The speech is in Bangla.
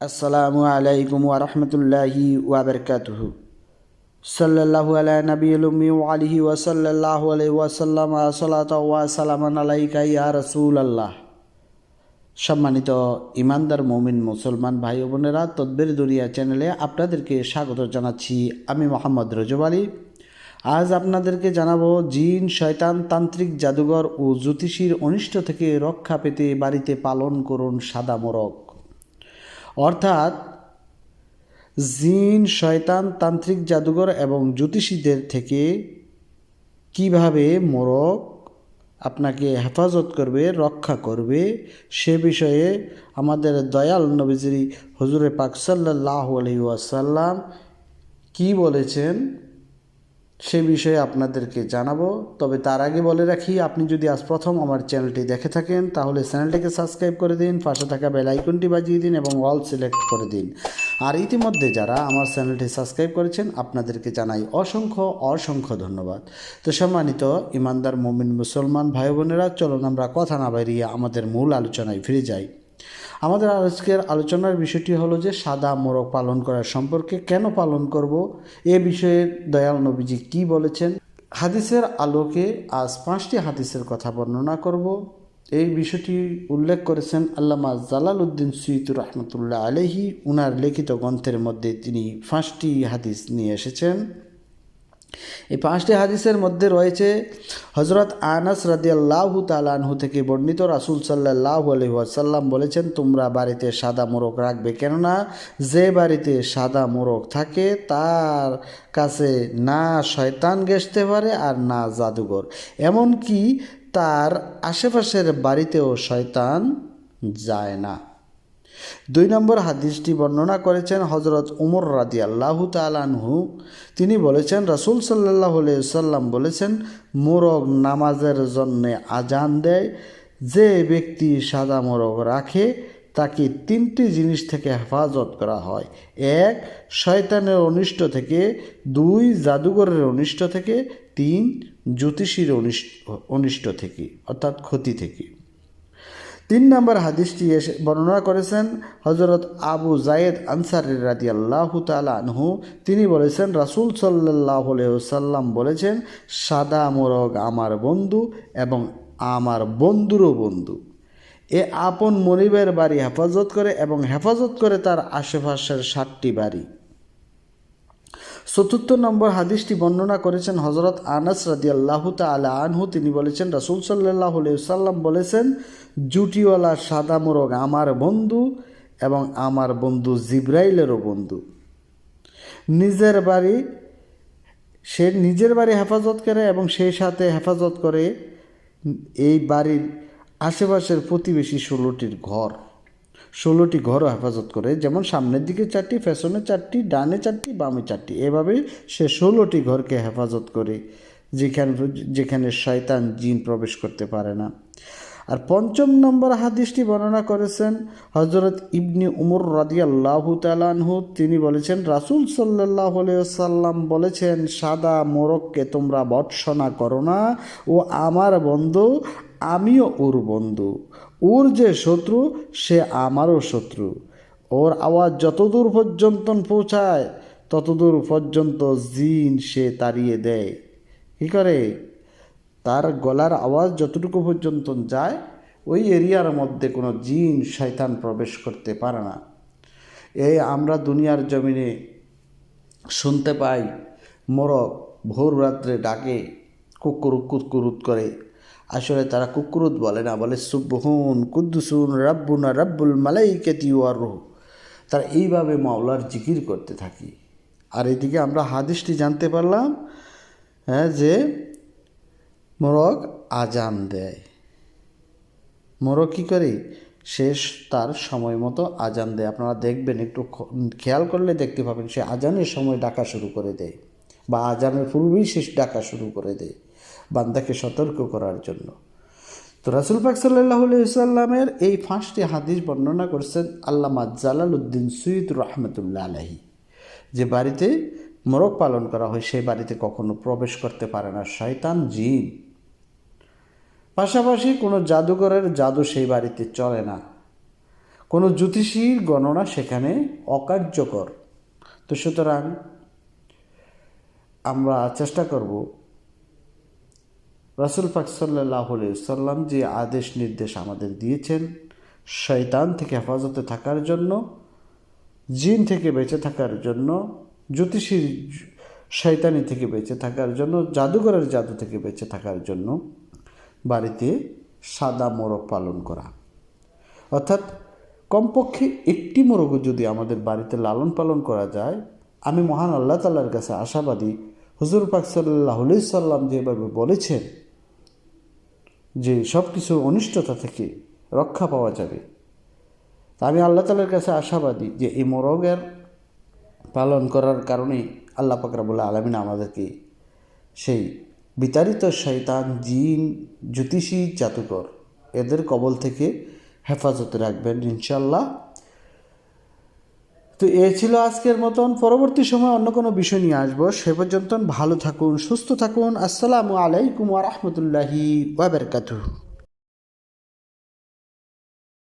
আসসালামু আলাইকুম ওরহমতুল্লাহি ওয়াবরকাতুহু সাল্লাল্লাহু আলা নবীল উম্মি ওয়া আলিহি ওয়া সাল্লাল্লাহু আলাইহি ওয়া সাল্লাম সালাত ওয়া সালামান আলাইকা ইয়া রাসূলুল্লাহ। সম্মানিত ইমানদার মমিন মুসলমান ভাই ও বোনেরা, তদ্বির দুনিয়া চ্যানেলে আপনাদেরকে স্বাগত জানাচ্ছি আমি মোহাম্মদ রজব আলী। আজ আপনাদেরকে জানাব জিন, শয়তান, তান্ত্রিক জাদুঘর ও জ্যোতিষীর অনিষ্ট থেকে রক্ষা পেতে বাড়িতে পালন করুন সাদা মোরগ। অর্থাৎ জিন, শয়তান, তান্ত্রিক জাদুঘর এবং জ্যোতিষীদের থেকে কীভাবে মোরক আপনাকে হেফাজত করবে, রক্ষা করবে, সে বিষয়ে আমাদের দয়াল নবীজির হজুরে পাক সাল্লাহ আলহি ওয়াসাল্লাম কী বলেছেন? সে বিষয়ে আপনাদেরকে জানাব। তবে তার আগে বলে রাখি, আপনি যদি আজ প্রথম আমার চ্যানেলটি দেখে থাকেন, তাহলে চ্যানেলটিকে সাবস্ক্রাইব করে দিন, পাশে থাকা বেল আইকনটি বাজিয়ে দিন এবং অল সিলেক্ট করে দিন। আর ইতিমধ্যে যারা আমার চ্যানেলটি সাবস্ক্রাইব করেছেন, আপনাদেরকে জানাই অসংখ্য অসংখ্য ধন্যবাদ। তো সম্মানিত ইমানদার মমিন মুসলমান ভাই বোনেরা চলুন আমরা কথা না বাইরিয়ে আমাদের মূল আলোচনায় ফিরে যাই। আমাদের আজকের আলোচনার বিষয়টি হলো যে সাদা মোরগ পালন করার সম্পর্কে কেন পালন করব? এ বিষয়ে দয়াল নবীজি কি বলেছেন? হাদিসের আলোকে আজ পাঁচটি হাদিসের কথা বর্ণনা করব। এই বিষয়টি উল্লেখ করেছেন আল্লামা জালাল উদ্দিন সুইতুর রহমতুল্লাহ আলহি উনার লিখিত গ্রন্থের মধ্যে তিনি পাঁচটি হাদিস নিয়ে এসেছেন। এই পাঁচটি হাদিসের মধ্যে রয়েছে হজরত আনাস রাদিয়াল্লাহু তালানহু থেকে বর্ণিত রাসুল সাল্লাহ আলহি ওয়াসাল্লাম বলেছেন, তোমরা বাড়িতে সাদা মোরগ রাখবে কেননা, যে বাড়িতে সাদা মোরগ থাকে, তার কাছে না শয়তান গেসতে পারে আর না জাদুঘর। এমনকি তার আশেপাশের বাড়িতেও শয়তান যায় না। দুই নম্বর হাদিসটি বর্ণনা করেছেন হজরত উমর রাদি আল্লাহ তালানহু তিনি বলেছেন, রাসুল সাল্লাহ সাল্লাম বলেছেন, মোরগ নামাজের জন্যে আজান দেয়, যে ব্যক্তি সাদা মোরগ রাখে, তাকে তিনটি জিনিস থেকে হেফাজত করা হয়। এক, শয়তানের অনিষ্ট থেকে, দুই, জাদুঘরের অনিষ্ট থেকে, তিন, জ্যোতিষীর অনিষ্ট থেকে, অর্থাৎ ক্ষতি থেকে। তিন নম্বর হাদিসটি এসে বর্ণনা করেছেন হজরত আবু জায়েদ আনসারি রাদি আল্লাহ তালানহু তিনি বলেছেন, রাসুল সাল্লাহ সাল্লাম বলেছেন, সাদা মোরগ আমার বন্ধু এবং আমার বন্ধুরও বন্ধু। এ আপন মনিবের বাড়ি হেফাজত করে এবং হেফাজত করে তার আশেপাশের সাতটি বাড়ি। চতুর্থ নম্বর হাদিসটি বর্ণনা করেছেন হজরত আনাস রাদি আল্লাহ তালা আনহু। তিনি বলেছেন, রাসুল সাল্লাহ সাল্লাম বলেছেন, জুটিওয়ালা সাদা মোরগ আমার বন্ধু এবং আমার বন্ধু জিব্রাইলেরও বন্ধু। নিজের বাড়ি, সে নিজের বাড়ি হেফাজত করে এবং সেই সাথে হেফাজত করে এই বাড়ির আশেপাশের প্রতিবেশী ষোলোটির ঘর। ষোলোটি ঘরও হেফাজত করে, যেমন সামনের দিকে চারটি ফ্যাশনে চারটি, ডানে চারটি, বামে চারটি। এভাবে সে ষোলোটি ঘরকে হেফাজত করে, যেখানে যেখানে শয়তান জিন প্রবেশ করতে পারে না। আর পঞ্চম নম্বর হাদিসটি বর্ণনা করেছেন হজরত ইবনি উমর রাদিয়াল্লাহ তালানহু তিনি বলেছেন, রাসুল সাল্লাহ সাল্লাম বলেছেন, সাদা মোরককে তোমরা বৎসনা করো না ও আমার বন্ধু আমিও ওর বন্ধু। ওর যে শত্রু, সে আমারও শত্রু। ওর আওয়াজ যতদূর পর্যন্ত পৌঁছায়, ততদূর পর্যন্ত জিন সে তাড়িয়ে দেয়। কী করে? তার গলার আওয়াজ যতটুকু পর্যন্ত যায়, ওই এরিয়ার মধ্যে কোনো জিন শয়তান প্রবেশ করতে পারে না। এই আমরা দুনিয়ার জমিনে শুনতে পাই, মোরগ ভোর রাত্রে ডাকে কুকুরুত কুকুরুত করে। আসলে তারা কুকুরুত বলে না, বলে সুবহুন কুদ্দুসুন রাব্বুনা রাব্বুল মালাই কেতি রুহ। তারা এইভাবে মাওলার জিকির করতে থাকি। আর এদিকে আমরা হাদিসটি জানতে পারলাম হ্যাঁ যে মোরগ আজান দেয়। মোরগ কী করে? শেষ তার সময় মতো আজান দেয়। আপনারা দেখবেন, একটু খেয়াল করলে দেখতে পাবেন, সে আজানের সময় ডাকা শুরু করে দেয় বা আজানের পূর্বেই শেষ ডাকা শুরু করে দেয়। বান্দাকে সতর্ক করার জন্য। তো রাসুল পাক সাল্লাহ সাল্লামের এই পাঁচটি হাদিস বর্ণনা করছেন আল্লামা জালাল উদ্দিন সুইদ রহমতুল্লাহ আলহী যে বাড়িতে মোরগ পালন করা হয় সেই বাড়িতে কখনো প্রবেশ করতে পারে না, শয়তান জিন। পাশাপাশি কোনো জাদুঘরের জাদু সেই বাড়িতে চলে না। কোনো জ্যোতিষীর গণনা সেখানে অকার্যকর। তো সুতরাং আমরা চেষ্টা করব রাসুল পাক সাল্লাহ সাল্লাম যে আদেশ নির্দেশ আমাদের দিয়েছেন, শয়তান থেকে হেফাজতে থাকার জন্য, জিন থেকে বেঁচে থাকার জন্য জ্যোতিষীর শয়তানি থেকে বেঁচে থাকার জন্য, জাদুঘরের জাদু থেকে বেঁচে থাকার জন্য বাড়িতে সাদা মোরগ পালন করা। অর্থাৎ কমপক্ষে একটি মোরগ যদি আমাদের বাড়িতে লালন পালন করা যায়, আমি মহান আল্লাহ তাল্লার কাছে আশাবাদী, হুজুর পাক সাল্লাহ সাল্লাম যেভাবে বলেছেন যে সব কিছু অনিষ্টতা থেকে রক্ষা পাওয়া যাবে। তা আমি আল্লাহ তালার কাছে আশাবাদী যে এই মোরগের পালন করার কারণে আল্লাহ পাকরা বলে আলমিন আমাদেরকে সেই বিতাড়িত শৈতান জিন, জ্যোতিষী, জাদুকর এদের কবল থেকে হেফাজতে রাখবেন ইনশাল্লাহ তো এ ছিল আজকের মতন। পরবর্তী সময় অন্য কোনো বিষয় নিয়ে আসব। সে পর্যন্ত ভালো থাকুন, সুস্থ থাকুন। আসসালামু আলাইকুম আ রহমতুল্লাহি ওয়া বারাকাতুহু।